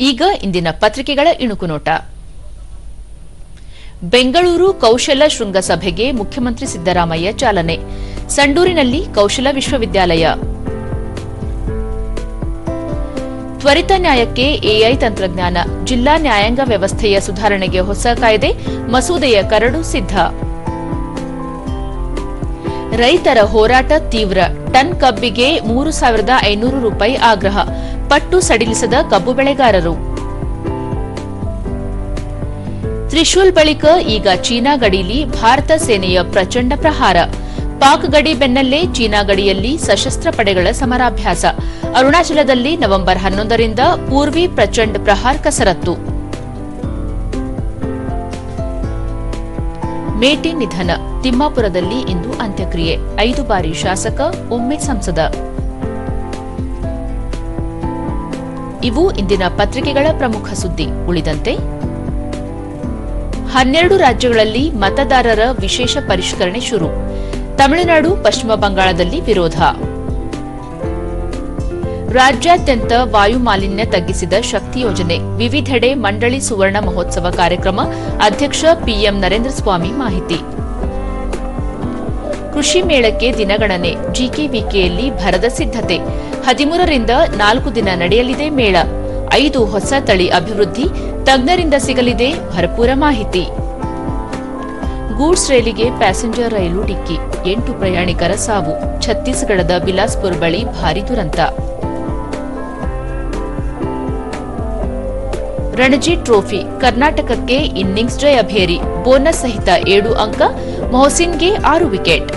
ಈಗ ಇಂದಿನ ಪತ್ರಿಕೆಗಳ ಇಣುಕು ನೋಟ ಬೆಂಗಳೂರು ಕೌಶಲ ಶೃಂಗಸಭೆಗೆ ಮುಖ್ಯಮಂತ್ರಿ ಸಿದ್ದರಾಮಯ್ಯ ಚಾಲನೆ. ಸಂಡೂರಿನಲ್ಲಿ ಕೌಶಲ ವಿಶ್ವವಿದ್ಯಾಲಯ. ತ್ವರಿತ ನ್ಯಾಯಕ್ಕೆ ಎಐ ತಂತ್ರಜ್ಞಾನ, ಜಿಲ್ಲಾ ನ್ಯಾಯಾಂಗ ವ್ಯವಸ್ಥೆಯ ಸುಧಾರಣೆಗೆ ಹೊಸ ಕಾಯ್ದೆ, ಮಸೂದೆಯ ಕರಡು ಸಿದ್ಧ. ರೈತರ ಹೋರಾಟ ತೀವ್ರ, ಟನ್ ಕಬ್ಬಿಗೆ ಮೂರು ಸಾವಿರದ ಐನೂರು ರೂಪಾಯಿ ಆಗ್ರಹ. ಪಟ್ಟು ಸಡಿಲಿಸದ ಕಬ್ಬು ಬೆಳೆಗಾರರು. ತ್ರಿಶೂಲ್ ಬಳಿಕ ಈಗ ಚೀನಾ ಗಡಿಯಲ್ಲಿ ಭಾರತ ಸೇನೆಯ ಪ್ರಚಂಡ ಪ್ರಹಾರ. ಪಾಕ್ ಗಡಿ ಬೆನ್ನಲ್ಲೇ ಚೀನಾ ಗಡಿಯಲ್ಲಿ ಸಶಸ್ತ್ರ ಪಡೆಗಳ ಸಮರಾಭ್ಯಾಸ. ಅರುಣಾಚಲದಲ್ಲಿ ನವೆಂಬರ್ ಹನ್ನೊಂದರಿಂದ ಪೂರ್ವಿ ಪ್ರಚಂಡ್ ಪ್ರಹಾರ್ ಕಸರತ್ತು. ಮೇಟಿ ನಿಧನ ತಿಮ್ಮಾಪುರದಲ್ಲಿ ಇಂದು ಅಂತ್ಯಕ್ರಿಯೆ. ಐದು ಬಾರಿ ಶಾಸಕ, ಒಮ್ಮೆ ಸಂಸದ. ಇವು ಇಂದಿನ ಪತ್ರಿಕೆಗಳ ಪ್ರಮುಖ ಸುದ್ದಿ. ಉಳಿದಂತೆ, ಹನ್ನೆರಡು ರಾಜ್ಯಗಳಲ್ಲಿ ಮತದಾರರ ವಿಶೇಷ ಪರಿಷ್ಕರಣೆ ಶುರು. ತಮಿಳುನಾಡು, ಪಶ್ಚಿಮ ಬಂಗಾಳದಲ್ಲಿ ವಿರೋಧ. ರಾಜ್ಯಾದ್ಯಂತ ವಾಯು ಮಾಲಿನ್ಯ ತಗ್ಗಿಸಿದ ಶಕ್ತಿ ಯೋಜನೆ. ವಿವಿಧೆಡೆ ಮಂಡಳಿ ಸುವರ್ಣ ಮಹೋತ್ಸವ ಕಾರ್ಯಕ್ರಮ, ಅಧ್ಯಕ್ಷ ಪಿಎಂ ನರೇಂದ್ರ ಸ್ವಾಮಿ ಮಾಹಿತಿ. ಕೃಷಿ ಮೇಳಕ್ಕೆ ದಿನಗಣನೆ, ಜಿಕೆವಿಕೆಯಲ್ಲಿ ಭರದ ಸಿದ್ಧತೆ. ಹದಿಮೂರರಿಂದ ನಾಲ್ಕು ದಿನ ನಡೆಯಲಿದೆ ಮೇಳ. ಐದು ಹೊಸ ತಳಿ ಅಭಿವೃದ್ಧಿ, ತಜ್ಞರಿಂದ ಸಿಗಲಿದೆ ಭರಪೂರ ಮಾಹಿತಿ. ಗೂಡ್ಸ್ ರೈಲಿಗೆ ಪ್ಯಾಸೆಂಜರ್ ರೈಲು ಡಿಕ್ಕಿ, ಎಂಟು ಪ್ರಯಾಣಿಕರ ಸಾವು, ಛತ್ತೀಸ್ಗಢದ ಬಿಲಾಸ್ಪುರ್ ಬಳಿ ಭಾರೀ ದುರಂತ. ರಣಜಿ ಟ್ರೋಫಿ, ಕರ್ನಾಟಕಕ್ಕೆ ಇನ್ನಿಂಗ್ಸ್ ಜಯಭೇರಿ ಬೋನಸ್ ಸಹಿತ ಏಳು ಅಂಕ ಮೊಹಸಿನ್ಗೆ ಆರು ವಿಕೆಟ್